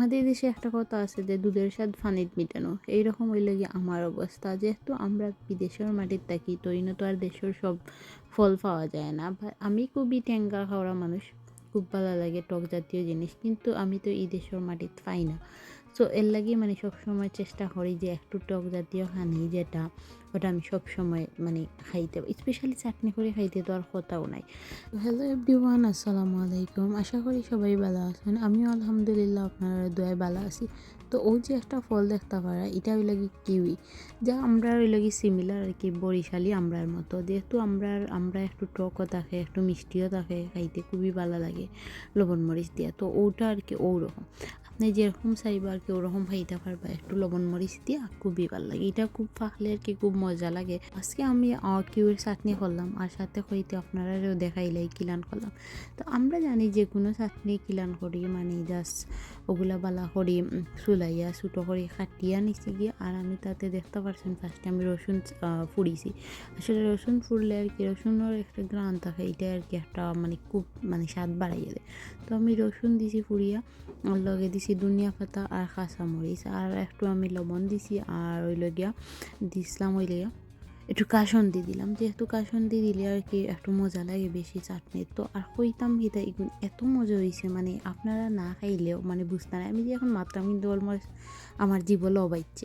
আমাদের দেশে একটা কথা আছে যে, দুধের স্বাদ ফানিত মিটানো। এইরকম হইল গিয়ে আমার অবস্থা। যেহেতু আমরা বিদেশের মাটির থাকি, তো তো আর দেশের সব ফল পাওয়া যায় না। আমি খুবই ট্যাঙ্গা খাওয়া মানুষ, খুব ভালো লাগে টক জাতীয় জিনিস। কিন্তু আমি তো এই দেশের মাটিত পাই না। সো এর লাগে মানে সবসময় চেষ্টা করি যে একটু টক জাতীয় খানি যেটা, ওটা আমি সবসময় মানে খাইতে স্পেশালি চাটনি করে খাইতে তো আর কথাও নাই। হ্যালো এভরিওয়ান আসসালামু আলাইকুম। আশা করি সবাই ভালো আছেন। আমিও আলহামদুলিল্লাহ আপনার দোয়ায় ভালো আছি। তো ওই যে একটা ফল দেখতে পারা, এটা হইল কি কিউই। যা আমরা হইল কি সিমিলার আর কি, বরিশালি আমরার মতো। যেহেতু আমরা আমরা একটু টকও থাকে, একটু মিষ্টিও থাকে, খাইতে খুবই ভালো লাগে লবণ মরিচ দিয়া। তো ওটা আর কি ওরকম যেরকম চাইবা আর কি, ওরকম খাইতে পারবা। একটু লবণ মরিচ দিয়া খুবই ভালো লাগে। এটা খুব পাকলে আর কি খুব মজা লাগে। আজকে আমি কিউর চাটনি করলাম আর সাথে হইতে আপনারাও দেখাইলাই কিলান করলাম। তো আমরা জানি যে কোনো চাটনি কিলান করি মানে জাস্ট ওগুলা বালা করি চুলাইয়া ছোটো করে কাটিয়া নিছি গিয়ে। আর আমি তাতে দেখতে পারছেন ফার্স্টে আমি রসুন ফুড়িছি। আসলে রসুন ফুড়লে আর কি রসুনের একটা গ্রান থাকে, এটা আর কি একটা মানে খুব মানে স্বাদ বাড়াইয়া দেয়। তো আমি রসুন দিছি ফুড়িয়া লগে দিছি ধনিয়া পাতা আর কাঁচামরিচ আর একটু আমি লবণ দিছি আর ওই গিয়া দিছিলাম ওই গিয়া একটু দিয়ে দিলাম। যেহেতু দিয়ে দিলে আর কি একটু মজা লাগে বেশি চাটনি তো আর কইতাম হিতা এগুন এত মজা হয়েছে মানে আপনারা না খাইলেও মানে বুঝতে না আমি যে এখন মাত্রাম কিন্তু অলমোস্ট আমার জীবন অবাইচ্ছে।